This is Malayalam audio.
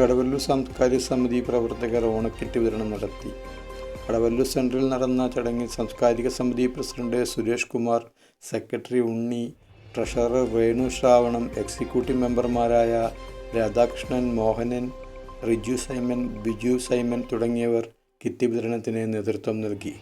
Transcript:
കടവല്ലൂർ സാംസ്കാരിക സമിതി പ്രവർത്തകർ ഓണക്കിറ്റ് വിതരണം നടത്തി. കടവല്ലൂർ സെൻട്രൽ നടന്ന ചടങ്ങിൽ സാംസ്കാരിക സമിതി president Suresh Kumar secretary Unni treasurer Venu Shravanam executive മെമ്പർമാരായ രാധാകൃഷ്ണൻ മോഹനൻ റിജു സൈമൻ ബിജു സൈമൻ തുടങ്ങിയവർ കിറ്റ് വിതരണത്തിന് നേതൃത്വം നൽകി.